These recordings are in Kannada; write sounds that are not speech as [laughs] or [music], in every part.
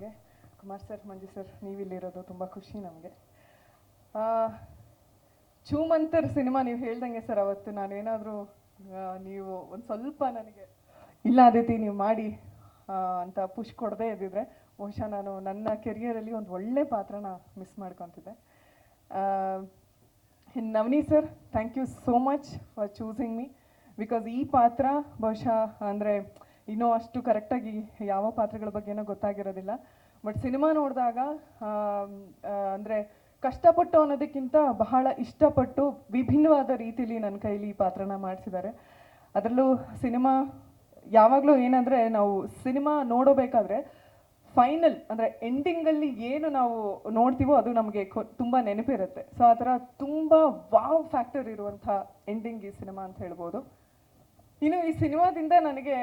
ಬಗ್ಗೆ ಕುಮಾರ್ ಸರ್, ಮಂಜು ಸರ್, ನೀವಿಲ್ಲಿರೋದು ತುಂಬ ಖುಷಿ ನಮಗೆ. ಚೂಮಂತರ್ ಸಿನಿಮಾ ನೀವು ಹೇಳ್ದಂಗೆ ಸರ್ ಅವತ್ತು ನಾನೇನಾದರೂ ನೀವು ಒಂದು ಸ್ವಲ್ಪ ನನಗೆ ಇಲ್ಲ ಅದಿತಿ, ನೀವು ಮಾಡಿ ಅಂತ ಪುಷ್ ಕೊಡದೇ ಇದ್ದಿದ್ರೆ, ಬಹುಶಃ ನಾನು ನನ್ನ ಕೆರಿಯರಲ್ಲಿ ಒಂದು ಒಳ್ಳೆ ಪಾತ್ರನ miss ಮಾಡ್ಕೊತಿದ್ದೆ. Navani sir thank you so much for choosing me because ಈ ಪಾತ್ರ ಬಹುಶಃ ಅಂದರೆ ಇನ್ನೂ ಅಷ್ಟು ಕರೆಕ್ಟಾಗಿ ಯಾವ ಪಾತ್ರಗಳ ಬಗ್ಗೆನೂ ಗೊತ್ತಾಗಿರೋದಿಲ್ಲ. ಬಟ್ ಸಿನಿಮಾ ನೋಡಿದಾಗ ಅಂದರೆ ಕಷ್ಟಪಟ್ಟು ಅನ್ನೋದಕ್ಕಿಂತ ಬಹಳ ಇಷ್ಟಪಟ್ಟು ವಿಭಿನ್ನವಾದ ರೀತಿಯಲ್ಲಿ ನನ್ನ ಕೈಲಿ ಈ ಪಾತ್ರನ ಮಾಡಿಸಿದ್ದಾರೆ. ಅದರಲ್ಲೂ ಸಿನಿಮಾ ಯಾವಾಗಲೂ ಏನಂದರೆ ನಾವು ಸಿನಿಮಾ ನೋಡಬೇಕಾದ್ರೆ ಫೈನಲ್ ಅಂದರೆ ಎಂಡಿಂಗಲ್ಲಿ ಏನು ನಾವು ನೋಡ್ತೀವೋ ಅದು ನಮಗೆ ತುಂಬ ನೆನಪಿರುತ್ತೆ. ಸೊ ಆ ಥರ ತುಂಬ ವಾವ್ ಫ್ಯಾಕ್ಟರ್ ಇರುವಂಥ ಎಂಡಿಂಗ್ ಈ ಸಿನಿಮಾ ಅಂತ ಹೇಳ್ಬೋದು. ಇನ್ನು ಈ ಸಿನಿಮಾದಿಂದ ನನಗೆ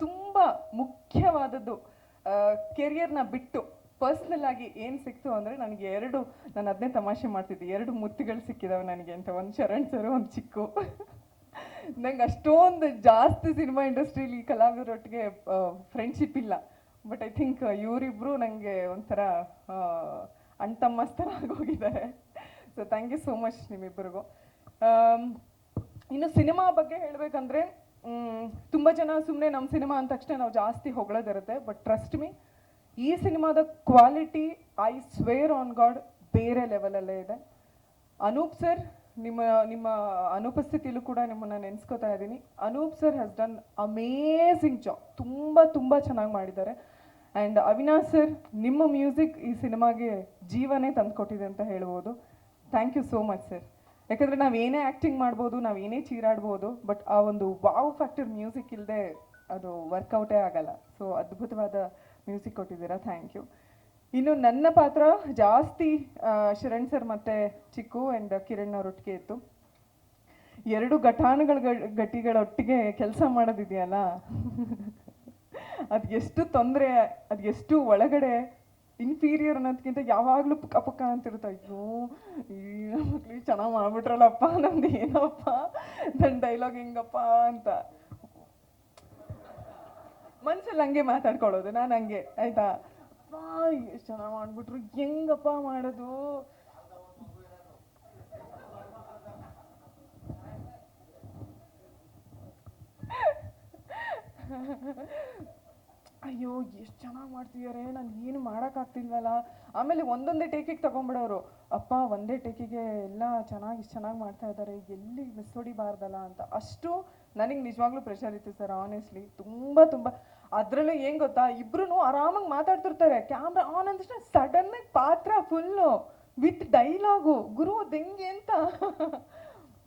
ತುಂಬ ಮುಖ್ಯವಾದದ್ದು ಕೆರಿಯರ್ನ ಬಿಟ್ಟು ಪರ್ಸ್ನಲ್ ಆಗಿ ಏನು ಸಿಕ್ತು ಅಂದರೆ ನನಗೆ ಎರಡು, ನಾನು ಅದನ್ನೇ ತಮಾಷೆ ಮಾಡ್ತಿದ್ದೆ, ಎರಡು ಮುತ್ತುಗಳು ಸಿಕ್ಕಿದಾವೆ ನನಗೆ ಅಂತ, ಒಂದು ಶರಣ್ ಸರ್, ಒಂದು ಚಿಕ್ಕು. ನಂಗೆ ಅಷ್ಟೊಂದು ಜಾಸ್ತಿ ಸಿನಿಮಾ ಇಂಡಸ್ಟ್ರೀಲಿ ಕಲಾವಿದರೊಟ್ಟಿಗೆ ಫ್ರೆಂಡ್ಶಿಪ್ ಇಲ್ಲ. ಬಟ್ ಐ ಥಿಂಕ್ ಇವರಿಬ್ಬರು ನನಗೆ ಒಂಥರ ಅಣ್ತಮ್ಮಸ್ತರ ಆಗೋಗಿದ್ದಾರೆ so thank you so much ನಿಮ್ಮಿಬ್ಬರಿಗೂ ಇನ್ನು ಸಿನಿಮಾ ಬಗ್ಗೆ ಹೇಳಬೇಕಂದ್ರೆ ತುಂಬ ಜನ ಸುಮ್ಮನೆ ನಮ್ಮ ಸಿನಿಮಾ ಅಂದ ತಕ್ಷಣ ನಾವು ಜಾಸ್ತಿ ಹೊಗಳೋದಿರುತ್ತೆ. ಬಟ್ ಟ್ರಸ್ಟ್ ಮೀ ಈ ಸಿನಿಮಾದ quality I swear on God ಬೇರೆ ಲೆವೆಲಲ್ಲೇ ಇದೆ. ಅನೂಪ್ ಸರ್ ನಿಮ್ಮ ನಿಮ್ಮ ಅನುಪಸ್ಥಿತಿಯಲ್ಲೂ ಕೂಡ ನಿಮ್ಮನ್ನು ನೆನೆಸ್ಕೋತಾ ಇದ್ದೀನಿ. Anoop sir has done amazing job ತುಂಬ ತುಂಬ ಚೆನ್ನಾಗಿ ಮಾಡಿದ್ದಾರೆ. ಆ್ಯಂಡ್ ಅವಿನಾಶ್ ಸರ್ ನಿಮ್ಮ ಮ್ಯೂಸಿಕ್ ಈ ಸಿನಿಮಾಗೆ ಜೀವನೇ ತಂದುಕೊಟ್ಟಿದೆ ಅಂತ ಹೇಳ್ಬೋದು. Thank you so much sir ಯಾಕಂದರೆ ನಾವು ಏನೇ ಆ್ಯಕ್ಟಿಂಗ್ ಮಾಡ್ಬೋದು, ನಾವು ಏನೇ ಚೀರಾಡ್ಬೋದು ಬಟ್ ಆ ಒಂದು ವಾವ್ ಫ್ಯಾಕ್ಟರ್ ಮ್ಯೂಸಿಕ್ ಇಲ್ಲದೆ ಅದು ವರ್ಕೌಟೇ ಆಗಲ್ಲ. ಸೊ ಅದ್ಭುತವಾದ ಮ್ಯೂಸಿಕ್ ಕೊಟ್ಟಿದ್ದೀರಾ ಥ್ಯಾಂಕ್ ಯು ಇನ್ನು ನನ್ನ ಪಾತ್ರ ಜಾಸ್ತಿ ಶರಣ್ ಸರ್ ಮತ್ತೆ ಚಿಕ್ಕು ಆ್ಯಂಡ್ ಕಿರಣ್ ಅವರೊಟ್ಟಿಗೆ ಇತ್ತು. ಎರಡು ಘಟಾನುಗಳ ಗಟ್ಟಿಗಳೊಟ್ಟಿಗೆ ಕೆಲಸ ಮಾಡೋದಿದೆಯಲ್ಲ? [laughs] ಅದು ಎಷ್ಟು ತೊಂದರೆ ಅದು ಎಷ್ಟು ಒಳಗಡೆ ಇನ್ಫೀರಿಯರ್ ಅನ್ನೋದ್ಕಿಂತ ಯಾವಾಗಲೂ ಪುಕ್ಕ ಪುಕ್ಕ ಅಂತಿರುತ್ತೆ. ಅಯ್ಯೋ, ಈ ಮಕ್ಳಿಗೆ ಚೆನ್ನಾಗಿ ಮಾಡ್ಬಿಟ್ರಲ್ಲಪ್ಪ, ನಂದು ಏನಪ್ಪ ನನ್ನ ಡೈಲಾಗ್ ಹೆಂಗಪ್ಪ ಅಂತ. ಮನ್ಸಲ್ಲಿ ಹಂಗೆ ಮಾತಾಡ್ಕೊಳ್ಳೋದು, ನಾನು ಹಂಗೆ, ಆಯ್ತಾ? ಎಷ್ಟು ಚೆನ್ನಾಗಿ ಮಾಡ್ಬಿಟ್ರು, ಹೆಂಗಪ್ಪ ಮಾಡೋದು? [laughs] ಅಯ್ಯೋ, ಎಷ್ಟು ಚೆನ್ನಾಗಿ ಮಾಡ್ತಿದ್ದಾರೆ, ನಾನು ಏನು ಮಾಡೋಕ್ಕಾಗ್ತಿಲ್ವಲ್ಲ ಆಮೇಲೆ ಒಂದೊಂದೇ ಟೇಕಿಗೆ ತಗೊಂಬಿಡೋರು. ಅಪ್ಪ, ಒಂದೇ ಟೇಕಿಗೆ ಎಲ್ಲ ಚೆನ್ನಾಗಿ, ಇಷ್ಟು ಚೆನ್ನಾಗಿ ಮಾಡ್ತಾ ಇದ್ದಾರೆ, ಎಲ್ಲಿ ಮಿಸ್ ಹೊಡಿಬಾರ್ದಲ್ಲ ಅಂತ. ಅಷ್ಟು ನನಗೆ ನಿಜವಾಗ್ಲೂ ಪ್ರೆಷರ್ ಇತ್ತು ಸರ್ ಆನೆಸ್ಟ್ಲಿ ತುಂಬ ತುಂಬ. ಅದರಲ್ಲೂ ಏನು ಗೊತ್ತಾ ಇಬ್ರು ಆರಾಮಾಗಿ ಮಾತಾಡ್ತಿರ್ತಾರೆ. ಕ್ಯಾಮ್ರಾ ಆನ್ ಅಂದ ಸಡನ್ನಾಗಿ ಪಾತ್ರ ಫುಲ್ಲು ವಿತ್ ಡೈಲಾಗು ಗುರು, ಅದು ಹೆಂಗೆ ಅಂತ.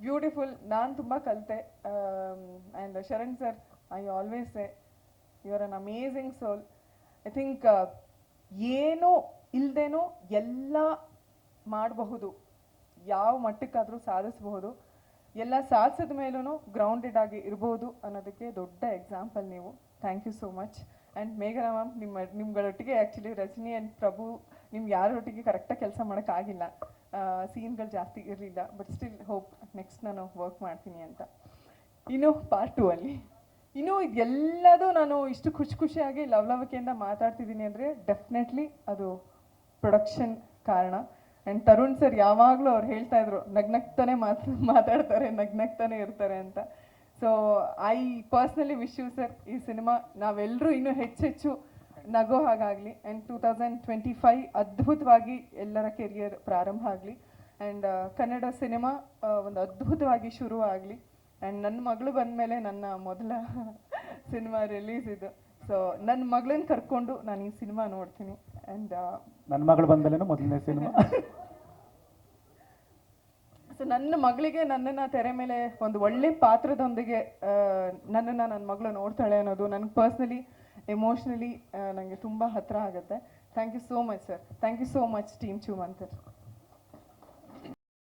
ಬ್ಯೂಟಿಫುಲ್ ನಾನು ತುಂಬ ಕಲಿತೆ. And Sharan sir I always say you are an amazing soul I think ಏನೋ ಇಲ್ಲದೇನೋ ಎಲ್ಲ ಮಾಡಬಹುದು. ಯಾವ ಮಟ್ಟಕ್ಕಾದರೂ ಸಾಧಿಸಬಹುದು. ಎಲ್ಲ ಸಾಧಿಸಿದ ಮೇಲೂ ಗ್ರೌಂಡೆಡ್ ಆಗಿ ಇರಬಹುದು ಅನ್ನೋದಕ್ಕೆ ದೊಡ್ಡ ಎಕ್ಸಾಂಪಲ್ ನೀವು. Thank you so much and ಮೇಘನಾ ಮ್ಯಾಮ್ ನಿಮ್ಮ, ನಿಮ್ಗಳೊಟ್ಟಿಗೆ ಆ್ಯಕ್ಚುಲಿ ರಜನಿ ಆ್ಯಂಡ್ ಪ್ರಭು ನಿಮ್ಗೆ ಯಾರೊಟ್ಟಿಗೆ ಕರೆಕ್ಟಾಗಿ ಕೆಲಸ ಮಾಡೋಕ್ಕಾಗಿಲ್ಲ. ಸೀನ್ಗಳು ಜಾಸ್ತಿ ಇರಲಿಲ್ಲ. ಬಟ್ ಸ್ಟಿಲ್ ಹೋಪ್ ನೆಕ್ಸ್ಟ್ ನಾನು ವರ್ಕ್ ಮಾಡ್ತೀನಿ ಅಂತ. ಇನ್ನು ಪಾರ್ಟ್ ಟೂ ಅಲ್ಲಿ. ಇನ್ನು ಇದೆಲ್ಲದೂ ನಾನು ಇಷ್ಟು ಖುಷಿ ಖುಷಿಯಾಗಿ ಲವಲವಿಕೆಯಿಂದ ಮಾತಾಡ್ತಿದ್ದೀನಿ ಅಂದರೆ ಡೆಫಿನೆಟ್ಲಿ ಅದು ಪ್ರೊಡಕ್ಷನ್ ಕಾರಣ. ಆ್ಯಂಡ್ ತರುಣ್ ಸರ್ ಯಾವಾಗಲೂ ಅವ್ರು ಹೇಳ್ತಾ ಇದ್ರು, ನಗ್ನಗ್ತಾನೆ ಮಾತ್ [laughs] ಮಾತಾಡ್ತಾರೆ, ನಗ್ನಗ್ತಾನೆ ಇರ್ತಾರೆ ಅಂತ. So I personally wish you sir ಈ ಸಿನಿಮಾ ನಾವೆಲ್ಲರೂ ಇನ್ನೂ ಹೆಚ್ಚೆಚ್ಚು ನಗೋ ಹಾಗಾಗಲಿ. And two thousand twenty five ಅದ್ಭುತವಾಗಿ ಎಲ್ಲರ ಕೆರಿಯರ್ ಪ್ರಾರಂಭ ಆಗಲಿ. ಆ್ಯಂಡ್ ಕನ್ನಡ ಸಿನಿಮಾ ಒಂದು ಅದ್ಭುತವಾಗಿ ಶುರು ಆಗಲಿ ಆ್ಯಂಡ್ ನನ್ನ ಮಗಳು ಬಂದಮೇಲೆ ನನ್ನ ಮೊದಲ [laughs] ಸಿನಿಮಾ ರಿಲೀಸ್ ಇದು. ಸೊ ನನ್ನ ಮಗಳನ್ನ ಕರ್ಕೊಂಡು ನಾನು ಈ ಸಿನಿಮಾ ನೋಡ್ತೀನಿ. ಆ್ಯಂಡ್ ನನ್ನ ಮಗಳು ಬಂದ್ಮೇಲೆ ಮೊದಲನೇ ಸಿನಿಮಾ? [laughs] ಸೊ ನನ್ನ ಮಗಳಿಗೆ ನನ್ನನ್ನು ತೆರೆ ಮೇಲೆ ಒಂದು ಒಳ್ಳೆ ಪಾತ್ರದೊಂದಿಗೆ ನನ್ನನ್ನು ನನ್ನ ಮಗಳು ನೋಡ್ತಾಳೆ ಅನ್ನೋದು ನನಗೆ ಪರ್ಸ್ನಲಿ ಎಮೋಷ್ನಲಿ ನನಗೆ ತುಂಬ ಹತ್ತಿರ ಆಗುತ್ತೆ. Thank you so much sir thank you so much team Choomantar